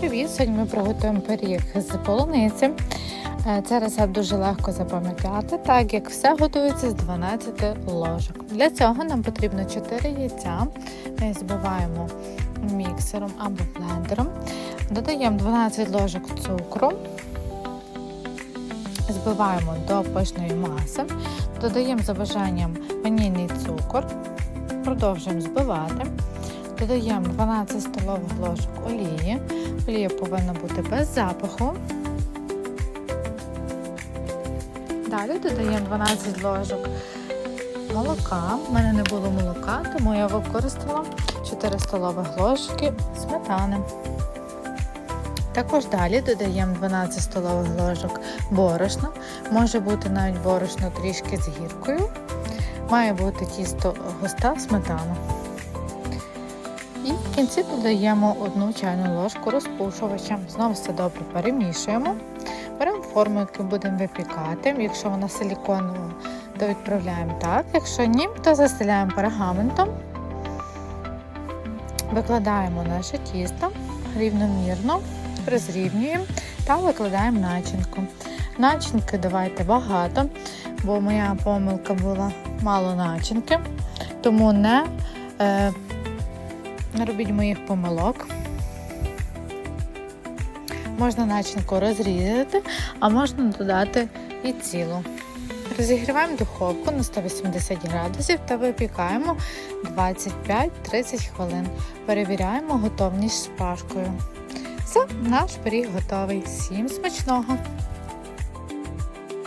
привіт! Сьогодні ми приготуємо пиріг з полуниці. Е, Це рецепт дуже легко запам'ятати, так як все готується з 12 ложок. Для цього нам потрібно 4 яйця. Збиваємо міксером або блендером. Додаємо 12 ложок цукру. Збиваємо до пишної маси, додаємо за бажанням ванільний цукор, продовжуємо збивати. Додаємо 12 столових ложок олії. Олія повинна бути без запаху. Далі додаємо 12 ложок молока. У мене не було молока, тому я використала 4 столових ложки сметани. Також далі додаємо 12 столових ложок борошна. Може бути навіть борошно трішки з гіркою. Має бути тісто густа сметана. І в кінці додаємо одну чайну ложку розпушувача. Знову все добре перемішуємо. Беремо форму, яку будемо випікати. Якщо вона силіконова, то відправляємо так. Якщо ні, то застеляємо пергаментом. Викладаємо наше тісто рівномірно, розрівнюємо та викладаємо начинку. Начинки давайте багато, бо моя помилка була мало начинки, тому не е, не робіть моїх помилок. Можна начинку розрізати, а можна додати і цілу. Розігріваємо духовку на 180 градусів та випікаємо 25-30 хвилин. Перевіряємо готовність шпажкою. Все, наш пиріг готовий. Всім смачного!